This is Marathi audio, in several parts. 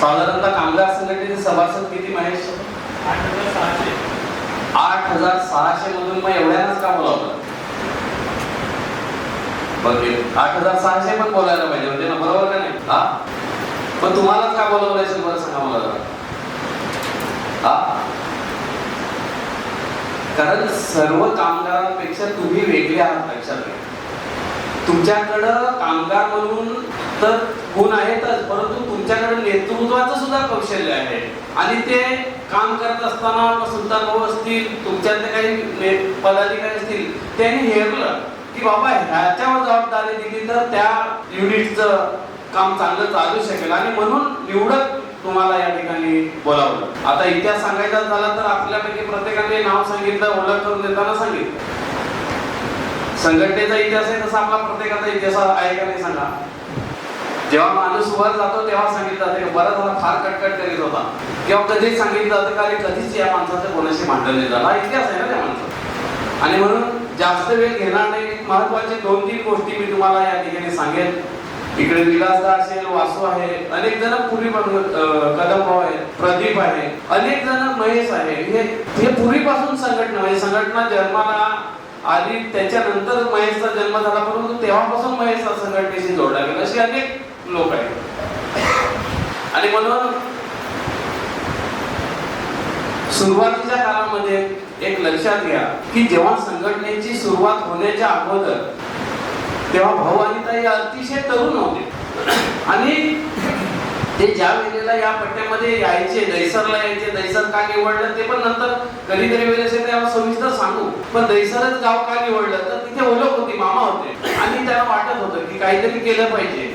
साधारणतः कामगार संघटनेचे सभासद किती महेश? आठ हजार सहाशे. आठ हजार सहाशे मधून मग एवढ्यानाच का बोलावलं? बघे आठ हजार सहाशे पण बोलायला पाहिजे म्हणजे ना बरोबर का नाही? हा? पण तुम्हालाच का बोलवलं असेल बरं सांगा मला हा? कारण सर्व कामगारांपेक्षा तुम्ही वेगळे आहात लक्षात घ्या. तुमच्याकडं कामगार म्हणून तर गुण आहेतच परंतु तुमच्याकडे नेतृत्वाचं सुद्धा कौशल्य आहे. आणि ते काम करत असताना सुलतान भाऊ असतील तुमच्यातले काही पदाधिकारी असतील त्यांनी हेरलं की बाबा ह्याच्यावर जबाबदारी दिली तर त्या युनिटचं काम चांगलं चालू शकेल. आणि म्हणून निवडक तुम्हाला या ठिकाणी बोलावलं. आता इतिहास सांगायचा झाला तर आपल्यापैकी प्रत्येकाने नाव सांगितलं ओळख करून देताना सांगितलं. संघटनेचा इतिहास आहे तसा आपला प्रत्येकाचा इतिहास आहे का नाही सांगा? जेव्हा माणूस वर जातो तेव्हा सांगितलं जाते की? बरं झाला फार कटकट करीत होता. किंवा कधीच सांगितलं जातं का? कधीच या माणसाचं कोणाशी भांडण नाही झालं. हा इतिहास आहे ना त्या माणसाचा. आणि म्हणून जास्त वेळ घेणार नाही. महत्त्वाचे दोन तीन गोष्टी मी तुम्हाला या ठिकाणी सांगेन. इकडे विलासदा असेल वासू आहे. अनेक जण पूर्वी कदम आहे प्रदीप आहे. अनेक जण महेश आहे. हे हे पूर्वीपासून संघटना म्हणजे संघटना जन्माला आणि त्याच्यानंतर महेशचा जन्म झाला परंतु तेव्हापासून महेशचा संघटनेशी जोडला गेला. असे अनेक लोक आहेत. आणि म्हणून सुरुवातीच्या काळामध्ये एक लक्षात घ्या की जेव्हा संघटनेची सुरुवात होण्याच्या अगोदर तेव्हा भाऊ आणि ताई अतिशय तरुण होते. आणि ते ज्या वेळेला या पट्ट्यामध्ये यायचे दैसरला यायचे दैसर का निवडलं ते पण नंतर कधीतरी वेळेस येते तेव्हा सविस्तर सांगू. पण दैसरच गाव का निवडलं तर तिथे ओळख होती मामा होते. आणि त्याला वाटत होतं की काहीतरी केलं पाहिजे.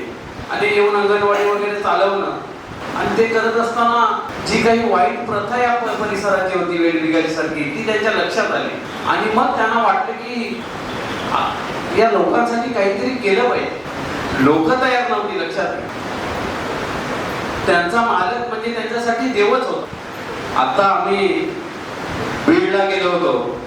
आणि येऊन अंगणवाडी वगैरे चालवणं. आणि ते करत असताना जी काही वाईट प्रथा या परिसराची होती वेगवेगळी सारखी ती त्यांच्या लक्षात आली. आणि मग त्यांना वाटलं की या लोकांसाठी काहीतरी केलं पाहिजे. लोक तयार नव्हती लक्षात. त्यांचा मालक म्हणजे त्यांच्यासाठी देवच होता. आता आम्ही बीडला गेलो होतो.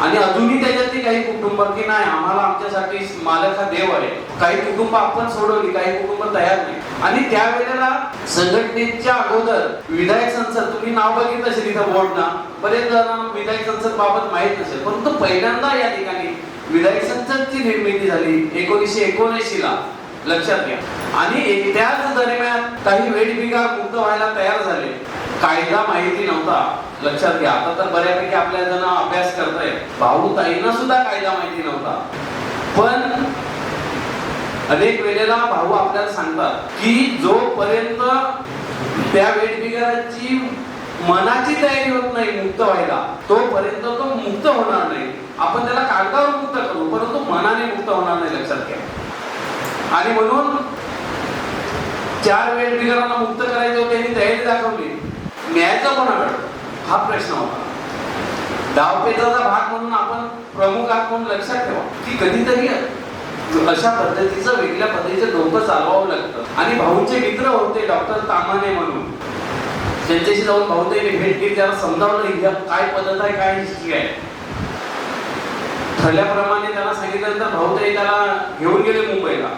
आणि अजूनही त्याच्यातली काही कुटुंब की नाही आम्हाला आमच्यासाठी मालक हा देव आहे. काही कुटुंब आपण सोडवली काही कुटुंब तयार नाही. आणि त्यावेळेला संघटनेच्या अगोदर विधायक संसद तुम्ही नाव बघितलं असेल इथं बोर्डना बरेच जणांना विधायक संसद बाबत माहीत नसेल. परंतु पहिल्यांदा या ठिकाणी विधायक संसदची निर्मिती झाली एकोणीसशे एकोणऐंशी ला लक्षात घ्या. आणि एक- त्याच दरम्यान काही वेठबिगार मुक्त व्हायला तयार झाले. कायदा माहिती नव्हता. लक्षात घ्या. आता तर बऱ्यापैकी आपल्या जण अभ्यास करताय. भाऊ ताईंना सुद्धा कायदा माहिती नव्हता. पण अनेक वेळेला भाऊ आपल्याला सांगतात की जोपर्यंत त्या वेठबिगाराची मनाची तयारी होत नाही मुक्त व्हायला तोपर्यंत तो मुक्त होणार नाही. आपण त्याला कागदावर मुक्त करू परंतु मनाने मुक्त होणार नाही लक्षात घ्या. आणि म्हणून चार वेळ बिगारांना मुक्त करायचं त्यांनी तयारी दाखवली. न्यायचा कोणाकडे? हा प्रश्न होता. डावपेचाचा भाग म्हणून आपण प्रमुख आहात म्हणून लक्षात ठेवा. की कधीतरी अशा पद्धतीचं वेगळ्या पद्धतीचं डोकं चालवावं लागतं. आणि भाऊचे मित्र होते डॉक्टर तामाने म्हणून. त्यांच्याशी जाऊन भाऊताईने भेट घेतली त्याला समजावलं ही काय पद्धत आहे काय हिस्ट्री आहे? ठरल्याप्रमाणे त्याला सांगितल्यानंतर भाऊताई त्याला घेऊन गेले मुंबईला.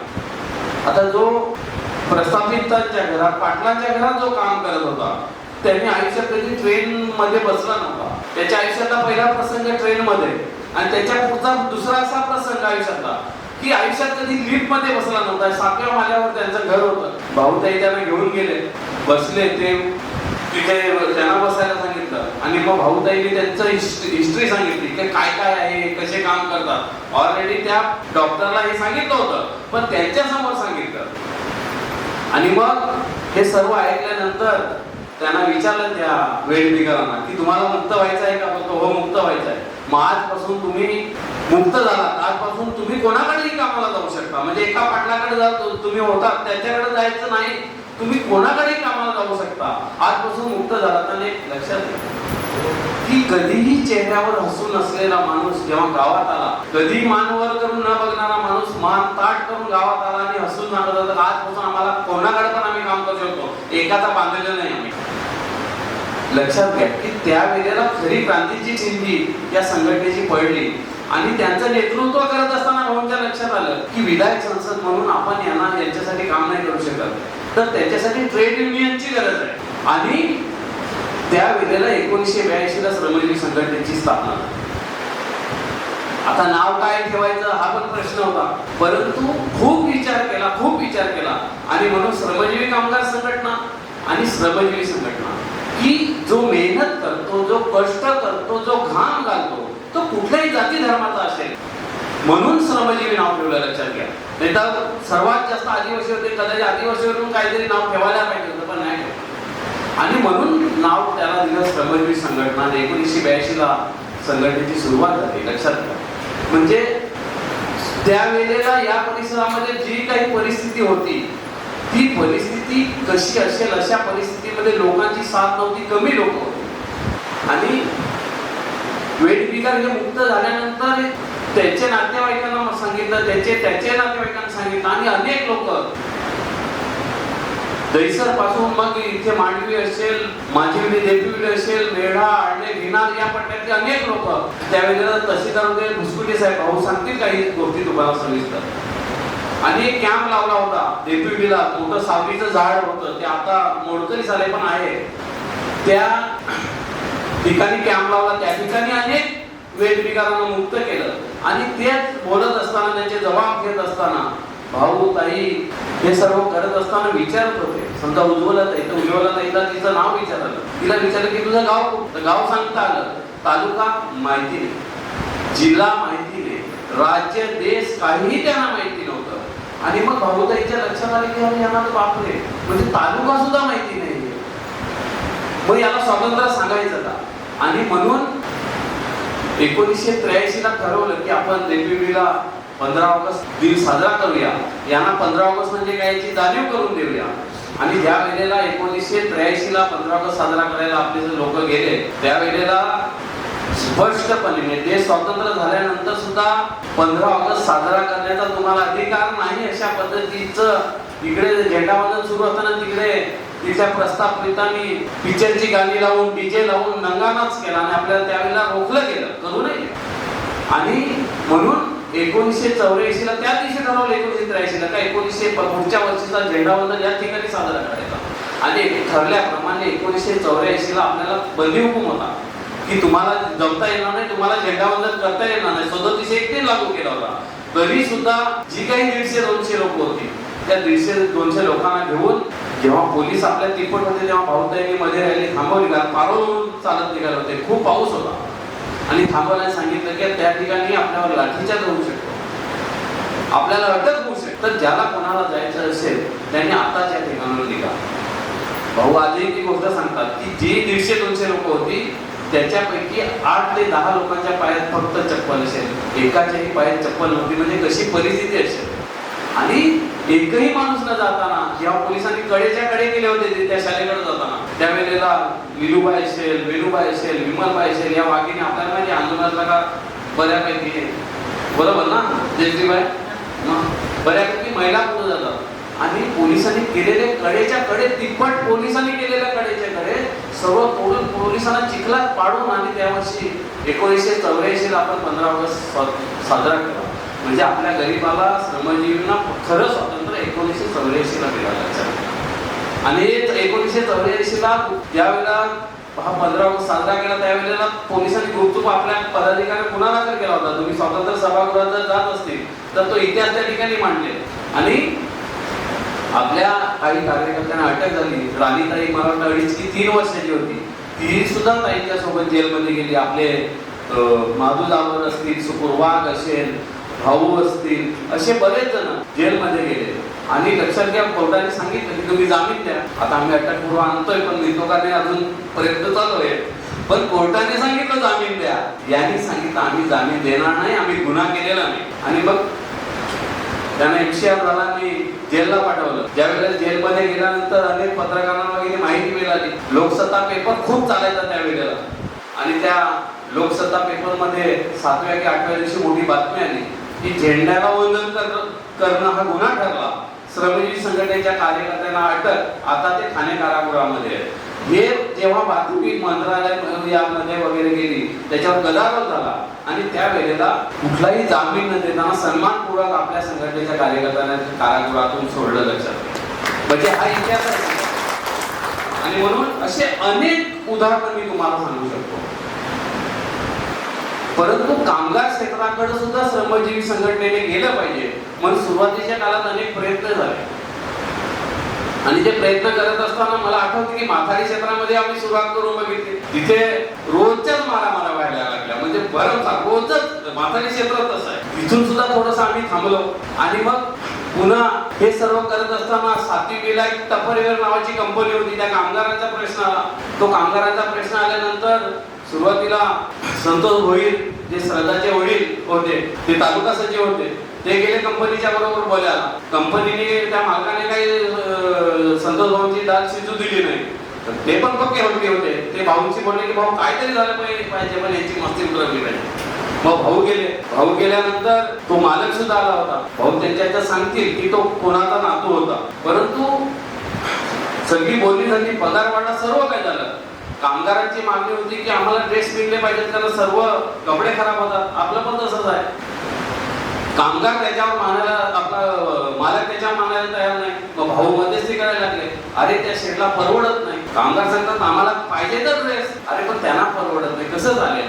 आता जो प्रस्थापितांच्या घरात पाटलांच्या घरात जो काम करत होता त्यांनी आयुष्यात कधी ट्रेन मध्ये बसला नव्हता. त्याच्या आयुष्यातला पहिला प्रसंग ट्रेन मध्ये आणि त्याच्या पुढचा दुसरा असा प्रसंग आयुष्यातला की आयुष्यात कधी लिफ्टमध्ये बसला नव्हता. सातव्या माल्यावर त्यांचं घर होतं. भाऊताई त्यांना घेऊन गेले. बसले ते. तिथे त्यांना बसायला सांगितलं. आणि मग भाऊताईने त्यांचं हिस्ट्री सांगितली की काय काय आहे कसे काम करतात. ऑलरेडी त्या डॉक्टरला हे सांगितलं होतं पण त्यांच्यासमोर सांगितलं. आणि मग हे सर्व ऐकल्यानंतर त्यांना विचारलं त्या वेळबिगारांना की तुम्हाला मुक्त व्हायचं आहे का? बोलतो हो मुक्त व्हायचं आहे. मग आजपासून तुम्ही मुक्त झालात. आजपासून तुम्ही कोणाकडेही कामाला जाऊ शकता. म्हणजे एका पाटलाकडे जातो तुम्ही होता त्याच्याकडे जायचं नाही. तुम्ही कोणाकडे कामाला जाऊ शकता. आजपासून मुक्त झाला तर एक लक्षात घ्या. की कधीही चेहऱ्यावर हसून असलेला माणूस जेव्हा गावात आला कधी मानवर करून न बघणारा माणूस मान ताट करून गावात आला आणि हसून सांगत तर आजपासून आम्हाला कोणाकडे पण आम्ही काम करू शकतो. एकाचा बांधलेला नाही आम्ही. लक्षात घ्या की त्या वेळेला खरी क्रांतीची चिंधी या संघटनेची पडली. आणि त्यांचं नेतृत्व करत असताना भाऊंच्या लक्षात आलं की विधायक संसद म्हणून आपण यांना यांच्यासाठी काम नाही करू शकत. तर त्याच्यासाठी ट्रेड युनियनची गरज आहे. आणि त्या वेळेला एकोणीसशे ब्याऐंशीला श्रमजीवी संघटनेची स्थापना. आता नाव काय ठेवायचं हा पण प्रश्न होता. परंतु खूप विचार केला खूप विचार केला. आणि म्हणून श्रमजीवी कामगार संघटना आणि श्रमजीवी संघटना. की जो मेहनत करतो जो कष्ट करतो जो घाम घालतो तो कुठल्याही जाती धर्माचा असेल. म्हणून श्रमजीवी नाव ठेवलं लक्षात घ्या. नाही तर सर्वात जास्त आदिवासी होते कदाचित आदिवासीवरून काहीतरी नाव ठेवायला पाहिजे होतं पण नाही ठेवलं. आणि म्हणून नाव त्याला दिलं श्रमजीवी संघटना आणि एकोणीसशे ब्याऐंशीला संघटनेची सुरुवात झाली लक्षात घ्या. म्हणजे त्यावेळेला या परिसरामध्ये जी काही परिस्थिती होती ती परिस्थिती कशी असेल अशा परिस्थितीमध्ये लोकांची साथ नव्हती कमी लोक होती. आणि वेठबिगार हे मुक्त झाल्यानंतर त्याचे नातेवाईकांना सांगितलं त्याचे त्याचे नातेवाईकांना सांगितलं आणि अनेक लोक. दहिसरपासून मग इथे मांडवी असेल माझिवली देपिवली असेल मेढा आडणे भिनार या पट्ट्यातले अनेक लोक. त्यावेळेला तहसीलदार होते भुसकुटे साहेब भाऊ सांगतील काही गोष्टी तुम्हाला सविस्तर. आणि एक कॅम्प लावला होता देपिवलीला मोठं सावलीचं झाड होतं ते आता मोडकरी झाले पण आहे. त्या ठिकाणी कॅम्प लावला. त्या ठिकाणी अनेक वेठबिगारांना मुक्त केलं. आणि तेच बोलत असताना त्यांचे जबाब घेत असताना भाऊ ताई हे सर्व करत असताना विचारत होते. समजा उज्ज्वला ताई तर उज्ज्वला ताईला तिचं नाव विचारलं. तिला विचारलं की तुझं गाव तर गाव सांगता आलं. तालुका माहिती नाही. जिल्हा माहिती नाही. राज्य देश काहीही त्यांना माहिती नव्हतं. आणि मग भाऊताईच्या लक्षात आले की अरे यांना तर बापरे म्हणजे तालुका सुद्धा माहिती नाही मग याला स्वातंत्र्य सांगायचं का? आणि म्हणून एकोणीसशे त्र्याऐंशी ला ठरवलं की आपण देवीला पंधरा ऑगस्ट दिन साजरा करूया. यांना पंधरा ऑगस्ट म्हणजे काय? याची जाणीव करून देऊया. आणि ज्या वेळेला एकोणीसशे त्र्याऐंशी ला पंधरा ऑगस्ट साजरा करायला आपले जे लोक गेले त्या वेळेला स्पष्टपणे म्हणजे देश स्वतंत्र झाल्यानंतर सुद्धा पंधरा ऑगस्ट साजरा करण्याचा तुम्हाला अधिकार नाही अशा पद्धतीचं इकडे झेंडावंदन सुरू असताना तिकडे तिच्या प्रस्थापितांनी पिक्चरची गाणी लावून डीजे लावून नंगानाच केला आणि आपल्याला त्यावेळेला रोखलं गेलं करू नये आणि म्हणून एकोणीसशे चौऱ्याऐंशी ला त्या दिवशी ठरवलं एकोणीसशे त्र्याऐंशी ला का एकोणीसशे पुढच्या वर्षीचा झेंडावंदन या ठिकाणी साजरा करायचा आणि ठरल्याप्रमाणे एकोणीसशे चौऱ्याऐंशी ला आपल्याला बंदी हुकूम होता की तुम्हाला जमता येणार नाही तुम्हाला झेंडावंदन करता येणार नाही. सदोतीसशे एकटे लागू केला होता. तरी सुद्धा जी काही दीडशे दोनशे लोक होती त्या दीडशे दोनशे लोकांना घेऊन जेव्हा पोलीस आपल्या तिप्पट होते तेव्हा भाऊताईने मध्ये राहिली थांबवली का पारोल चालत निघाले होते. खूप पाऊस होता. आणि थांबवायला सांगितलं की त्या ठिकाणी आपल्यावर लाठीचार्ज होऊ शकतो. आपल्याला अटक होऊ शकतो. तर ज्याला कोणाला जायचं असेल त्यांनी आताच या ठिकाणावर निघा. भाऊ आजही ती गोष्ट सांगतात की जी दीडशे दोनशे लोक होती त्याच्यापैकी आठ ते दहा लोकांच्या पायात फक्त चप्पल असेल. एकाच्याही पायात चप्पल नव्हती. म्हणजे कशी परिस्थिती असेल? आणि एकही माणूस न जाताना या पोलिसांनी कडेच्या कडे गेले होते ते त्या शाळेकडे जाताना त्यावेळेला विलूबाई असेल वेणूबाई असेल विमलबाई असेल या वाघिणी आपल्याला माहिती आंदोलनातला का बऱ्यापैकी बरोबर ना जयश्रीबाई? बऱ्यापैकी महिला पुढे जातात. आणि पोलिसांनी केलेले कडेच्या कडे तिप्पट पोलिसांनी केलेल्या कडेच्या कडे सर्व तोडून पोलिसांना चिखलात पाडून आणि त्या वर्षी एकोणीसशे चौऱ्याऐंशी ला आपण पंधरा ऑगस्ट साजरा केला म्हणजे आपल्या गरीबाला श्रमजीवींना खरं स्वातंत्र्य एकोणीसशे चौऱ्याऐंशी ला मिळालं आणि एकोणीसशे चौऱ्याऐंशी ला ज्यावेळेला हा पंधरा ऑगस्ट साजरा केला त्यावेळेला पोलिसांनी गुप्तूप आपल्या पदाधिकारी पुन्हा दाखल केला होता. तुम्ही स्वातंत्र्य सभागृहात जर जात असतील तर तो इतिहास त्या ठिकाणी मांडले. आणि आपल्या काही कार्यकर्त्यांना अटक झाली. राणीताई मला वाटतं तीन वर्षाची होती. ती सुद्धा ताईंच्या सोबत जेलमध्ये गेली. आपले माधू जावर असतील सुकुर वाघ असेल भाऊ असतील असे बरेच जण जेलमध्ये गेले. आणि लक्षात घ्या कोर्टाने सांगितलं की तुम्ही जामीन द्या. आता आम्ही अटकपूर्व आणतोय पण नितोकाने अजून प्रयत्न चालू आहे पण कोर्टाने सांगितलं जामीन द्या. यांनी सांगितलं आम्ही जामीन देणार नाही आम्ही गुन्हा केलेला नाही. आणि मग त्यांना एकशे झाला मी जेलला पाठवलं. ज्यावेळेला जेलमध्ये गेल्यानंतर अनेक पत्रकारांना वगैरे माहिती मिळाली. लोकसत्ता पेपर खूप चालायचा त्यावेळेला आणि त्या लोकसत्ता पेपरमध्ये सातव्या की आठव्या दिवशी मोठी बातमी आली. की झेंड्याला वंदन करणं करणं हा गुन्हा ठरला. श्रमजीवी संघटनेच्या कार्यकर्त्यांना अटक. आता ते ठाणे कारागृहामध्ये आहे. हे जेव्हा वाहतुकी मंत्रालय यामध्ये वगैरे गेली त्याच्यावर गदारोळ झाला. आणि त्या वेळेला कुठलाही जामीन न देताना सन्मानपूर्वक आपल्या संघटनेच्या कार्यकर्त्यांना कारागृहातून सोडलं लक्षात. म्हणजे हा इतिहास आणि म्हणून असे अनेक उदाहरण मी तुम्हाला सांगू शकतो. परंतु कामगार क्षेत्राकडे सुद्धा श्रमजीवी संघटनेने गेलं पाहिजे. म्हणून सुरुवातीच्या काळात अनेक प्रयत्न झाले. आणि ते प्रयत्न करत असताना मला आठवते की माथारी क्षेत्रामध्ये आम्ही सुरुवात करून बघितली. तिथे रोजच्याच मारामारा व्हायला लागल्या. म्हणजे भरमसाठ रोजच. माथारी क्षेत्रात तसं आहे. तिथून सुद्धा थोडस आम्ही थांबलो. आणि मग पुन्हा हे सर्व करत असताना सातवीला एक टपरवेअर नावाची कंपनी होती. त्या कामगारांचा प्रश्न आला तो कामगारांचा प्रश्न आल्यानंतर सुरुवातीला संतोष भोईर जे श्रद्धाचे वडील होते ते तालुका सचिव होते ते गेले कंपनीच्या बरोबर बोलायला. कंपनीने त्या मालकाने काही संतोष भाऊंची दाल शिजू दिली नाही. ते पण पक्के होते होते. ते भाऊंशी बोलले की भाऊ काहीतरी झालं पाहिजे पाहिजे पण याची मस्ती उतरली पाहिजे मग भाऊ गेले. भाऊ गेल्यानंतर तो मालक सुद्धा आला होता. भाऊ त्यांच्या सांगतील की तो कोणाचा नातू होता. परंतु सगळी बोलली झाली पगार वाढा सर्व काय झालं. कामगारांची मागणी होती की आम्हाला ड्रेस मिळले पाहिजेत कारण सर्व कपडे खराब होतात. आपलं पण तसंच आहे. कामगार त्याच्यावर मानायला आपला मालक त्याच्यावर मानायला तयार नाही. मग भाऊ मध्यस्थी करायला लागले. अरे त्या शेडला परवडत नाही. कामगार सांगतात आम्हाला पाहिजे तर ड्रेस. अरे पण त्यांना परवडत नाही. कसं झाले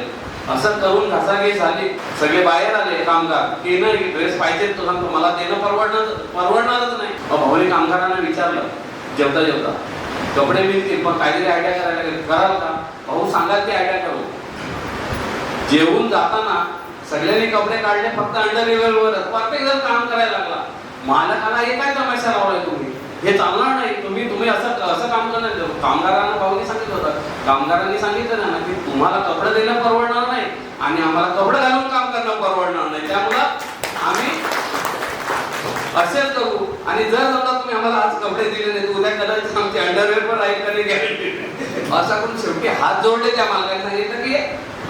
असं करून घासाघी झाली. सगळे बाहेर आले कामगार. की नाही ड्रेस पाहिजे तो सांगतो मला देणं परवडणार परवडणारच नाही. मग भाऊने कामगारांना विचारलं जेवता जेवता. कपडे मिळतील पण काहीतरी आयडिया करायला लागेल कराल का भाऊ सांगाल की आयडिया करू. जेवून जाताना सगळ्यांनी कपडे काढले फक्त अंडरवेअर वर. प्रत्येक जण काम करायला लागला. मालकाला हे काय तमाशा लावलाय तुम्ही? हे चालणार नाही. तुम्ही तुम्ही असं असं काम करणार कामगारांना भाऊनी सांगितलं होतं. कामगारांनी सांगितलं ना की तुम्हाला कपडे देणं परवडणार नाही आणि आम्हाला कपडे घालून काम करणं परवडणार नाही. त्यामुळं आम्ही असेच करू आणि जर समजा तुम्ही आम्हाला आज कपडे दिले नाही उद्या कदाचित आमचे अंडरवेअर पण राहील का गॅरंटी असं करून शेवटी हात जोडले त्या मालकाने. सांगितलं की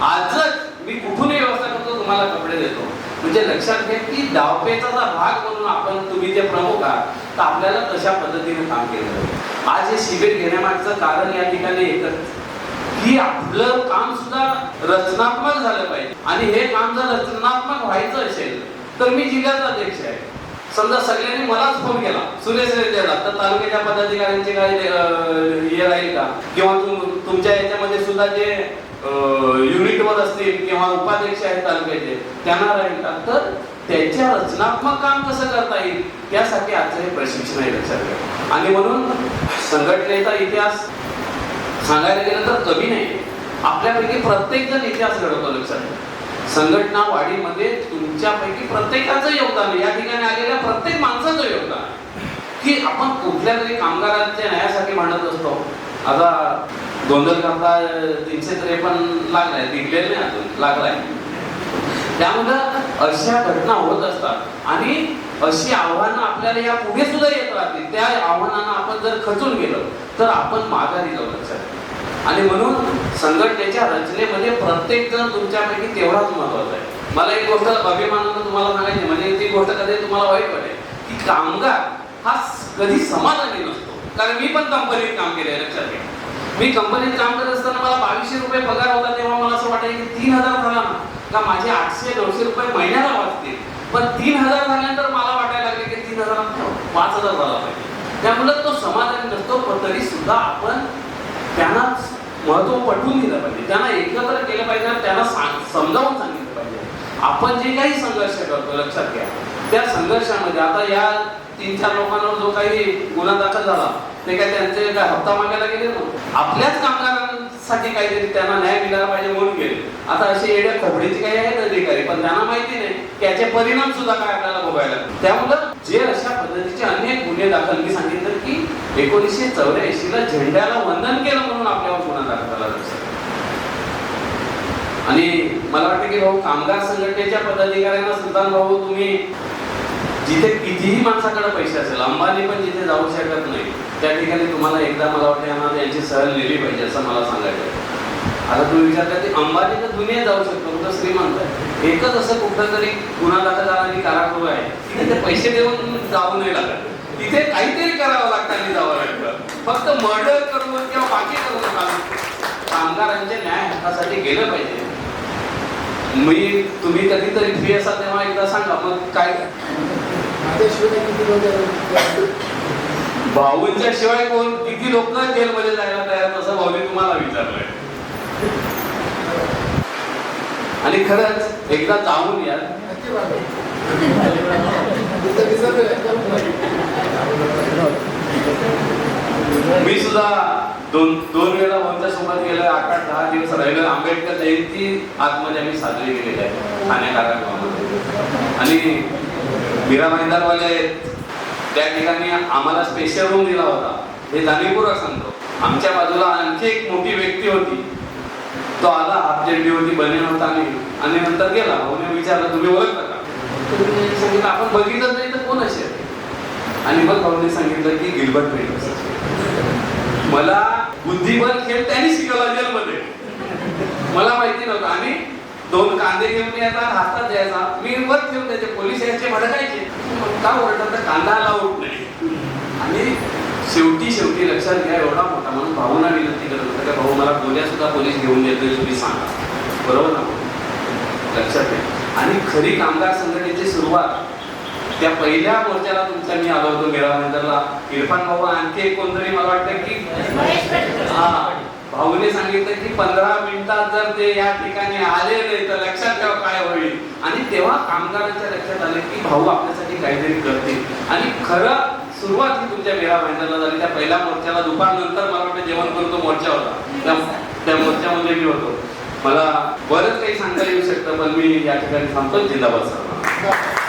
आजच मी कुठूनही व्यवस्था करतो तुम्हाला कपडे देतो. म्हणजे लक्षात घ्या की डावपेचाचा भाग म्हणून आपण तुम्ही जे प्रमुख आहात तर आपल्याला तशा पद्धतीने काम केलं आज हे शिबिर घेण्यामागचं कारण या ठिकाणी एकच. की आपलं काम सुद्धा रचनात्मक झालं पाहिजे. आणि हे काम जर रचनात्मक व्हायचं असेल तर मी जिल्ह्याचा अध्यक्ष आहे. समजा सगळ्यांनी मलाच फोन केला. सुरेश रेड्डीला. तर तालुक्याच्या पदाधिकाऱ्यांचे काही हे राहील का? किंवा तुमच्या याच्यामध्ये सुद्धा जे युनिटवर असतील किंवा उपाध्यक्ष आहेत तालुक्याचे त्यांना राहील का? तर त्याच्या रचनात्मक काम कसं करता येईल? त्यासाठी आजचं हे प्रशिक्षण आहे लक्षात घ्या आणि म्हणून संघटनेचा इतिहास सांगायला गेलं तर कमी नाही. आपल्यापैकी प्रत्येक जण इतिहास घडवतो लक्षात घ्या. संघटना वाढीमध्ये तुमच्यापैकी प्रत्येकाचं योगदान आहे. या ठिकाणी आलेल्या प्रत्येक माणसाचं योगदान की आपण कुठल्या तरी कामगारांच्या न्यायासाठी भांडत असतो. आता गोंधळ करता तीनशे त्रेपन्न लागलाय. दिलेलं नाही अजून. लागलाय. त्यामुळं अशा घटना होत असतात. आणि अशी आव्हानं आपल्याला या पुढे सुद्धा येत राहतील. त्या आव्हानांना आपण जर खचून गेलो तर आपण माघारी जाऊ लक्षात आणि म्हणून संघटनेच्या रचनेमध्ये प्रत्येक जण तुमच्यापैकी तेवढाच महत्त्वाचा आहे. मला एक गोष्ट अभिमानानं तुम्हाला सांगायची म्हणजे ती गोष्ट कधी तुम्हाला वाईट वाटेल की कामगार हा कधी समाधानी नसतो. कारण मी पण कंपनीत काम केलंय लक्षात घ्या. मी कंपनीत काम करत असताना मला बावीसशे रुपये पगार होता तेव्हा मला असं वाटायचं की तीन हजार झाला ना. का माझे आठशे नऊशे रुपये महिन्याला वाचतील. पण तीन हजार झाल्यानंतर मला वाटायला लागले की तीन हजार पाच हजार झाला पाहिजे. त्यामुळे तो समाधानी नसतो पण तरी सुद्धा आपण त्यांना महत्त्व पटवून दिलं पाहिजे. त्यांना एकत्र केलं पाहिजे आणि त्यांना सांग- समजावून सांगितलं पाहिजे. आपण जे काही संघर्ष करतो लक्षात घ्या. त्या संघर्षामध्ये आता या तीन चार लोकांवर जो काही गुन्हा दाखल झाला ते काय त्यांचे काय हप्ता मागायला गेले ना आपल्याच कामगारांसाठी काहीतरी त्यांना न्याय मिळाला पाहिजे म्हणून गेले. आता असे येड्या खोबडीचे काही आहेत अधिकारी पण त्यांना माहिती नाही की याचे परिणाम सुद्धा काय आपल्याला बघायला त्यामुळं जे अशा पद्धतीचे अनेक गुन्हे दाखल मी सांगितलं की एकोणीसशे चौऱ्याऐंशी ला झेंड्याला वंदन केलं म्हणून आपल्यावर गुन्हा दाखल झाला लक्षात घ्या. आणि मला वाटतं की भाऊ कामगार संघटनेच्या पदाधिकाऱ्यांना सुद्धा भाऊ तुम्ही जिथे कितीही माणसाकडे पैसे असेल अंबानी पण जिथे जाऊ शकत नाही त्या ठिकाणी तुम्हाला एकदा मला वाटतं यांना यांची सहल लिहिली पाहिजे असं मला सांगायचं आता तुम्ही विचारता की अंबानी तर दुनियेत जाऊ शकतो तर श्रीमंत आहे. एकच असं कुठं तरी गुन्हा दाखल झाला आणि कारागृह आहे तिथे ते पैसे देऊन जाऊ नाही लागत. तिथे काहीतरी करावं लागतं आणि जावं लागतं. फक्त मर्डर करून किंवा बाकी करून कामगारांच्या न्याय हक्कासाठी गेलं पाहिजे. मी तुम्ही कधीतरी फ्री असाल तेव्हा एकदा सांगा मग काय? भाऊंच्या शिवाय कोण? किती लोक जेलमध्ये जायला तयार? असं भाऊने तुम्हाला विचारलंय. आणि खरंच एकदा जाऊन या. मी सुद्धा दोन दोन वेळा भाऊंच्या सोबत गेलं आठ आठ दहा दिवस राहिलो. आंबेडकर जयंती आतमध्ये आम्ही साजरी केलेली आहे ठाणे कार्यक्रमामध्ये आणि मीरा मैदानवाले आहेत. त्या ठिकाणी आम्हाला स्पेशल रूम दिला होता. हे जाणीवपूर्वक सांगतो. आमच्या बाजूला आणखी एक मोठी व्यक्ती होती. तो आला हाफ झेंडी होती बने होता आणि आणि नंतर गेला. भाऊने विचारलं तुम्ही ओळखता का? सांगितलं आपण बघितलं नाही तर कोण असेल? आणि मग भाऊने सांगितलं की गिल्बर्ट पेटर्स मला बुद्धिबळ खेळ त्यांनी शिकवला जेलमध्ये मला माहिती नव्हतं. आणि दोन कांदे घेऊन येतात हातात द्यायचा. मी वर घेऊन त्याचे पोलीस यायचे भडकायचे. का ओरडत तर कांदा अलाउड नाही. आणि शेवटी शेवटी लक्षात घ्या एवढा मोठा म्हणून भाऊना विनंती करत होता. का भाऊ मला गोल्या सुद्धा पोलीस घेऊन येतोय तुम्ही सांगा. बरोबर ना? लक्षात घ्या. आणि खरी कामगार संघटनेची सुरुवात त्या पहिल्या मोर्चाला तुमचा मी आलो होतो मेरा मंदिरला इरफान भाऊ आणखी एक कोणतरी मला वाटतं की हा भाऊने सांगितलं की पंधरा मिनिटात जर ते या ठिकाणी आले नाही तर लक्षात ठेवा काय होईल. आणि तेव्हा कामगारांच्या लक्षात आले की भाऊ आपल्यासाठी काहीतरी करते आणि खरं सुरुवात ही तुमच्या मेरा महिन्याला झाली. त्या पहिल्या मोर्चाला दुपारनंतर मला वाटतं जेवण करून तो मोर्चा होता. त्या मोर्चामध्ये मी होतो. मला बरंच काही सांगता येऊ शकतं पण मी या ठिकाणी थांबतो जिंदाबाद सर